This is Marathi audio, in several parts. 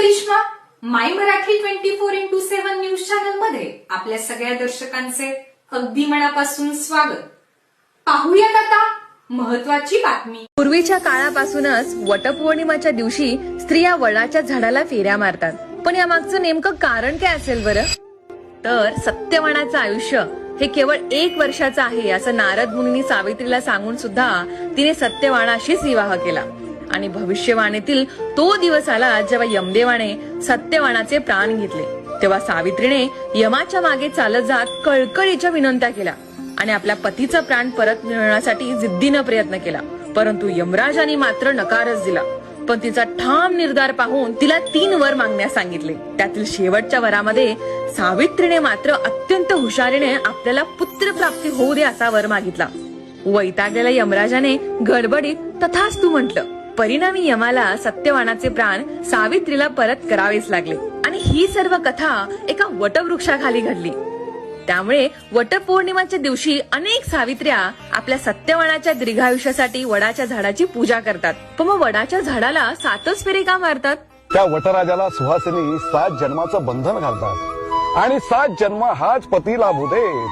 Karishma My Marathi twenty four into seven news चॅनलमध्ये आपल्या सगळ्या दर्शकांचे अगदी मनापासून स्वागत. पाहूयात आता महत्वाची बातमी. पूर्वीच्या काळापासूनच वटपौर्णिमाच्या दिवशी स्त्रिया वडाच्या झाडाला फेऱ्या मारतात. पण या मागचं नेमकं कारण काय असेल बरं? तर सत्यवानाचं आयुष्य हे केवळ एक वर्षाचं आहे असं नारद मुनी सावित्रीला सांगून सुद्धा तिने सत्यवानाशीच विवाह केला. आणि भविष्यवाणीतील तो दिवस आला जेव्हा यमदेवाने सत्यवानाचे प्राण घेतले. तेव्हा सावित्रीने यमाच्या मागे चालत जात कळकळीच्या विनंत्या केल्या आणि आपल्या पतीचा प्राण परत मिळवण्यासाठी जिद्दीनं प्रयत्न केला. परंतु यमराजाने मात्र नकारच दिला. पण तिचा ठाम निर्धार पाहून तिला तीन वर मागण्यास सांगितले. त्यातील शेवटच्या वरामध्ये सावित्रीने मात्र अत्यंत हुशारीने आपल्याला पुत्र प्राप्ती होऊ दे असा वर मागितला. वैतागलेल्या यमराजाने गडबडीत तथास्तू म्हटलं परिणामी यमाला सत्यवानाचे प्राण सावित्रीला परत करावेच लागले. आणि ही सर्व कथा एका वटवृक्षाखाली घडली. त्यामुळे वटपौर्णिमाच्या दिवशी अनेक सावित्र्या आपल्या सत्यवानाच्या दीर्घायुष्यासाठी वडाच्या झाडाची पूजा करतात. पण मग वडाच्या झाडाला सातच फेरे का मारतात? त्या वटराजाला सुहासिनी सात जन्माचं बंधन घालतात. आणि सात जन्म हाच पती लाभू दे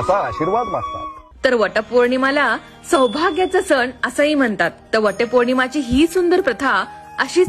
असा आशीर्वाद मागतात. तर वटपौर्णिमाला सौभाग्याचा सण असंही म्हणतात. तर वटपौर्णिमाची ही सुंदर प्रथा अशीच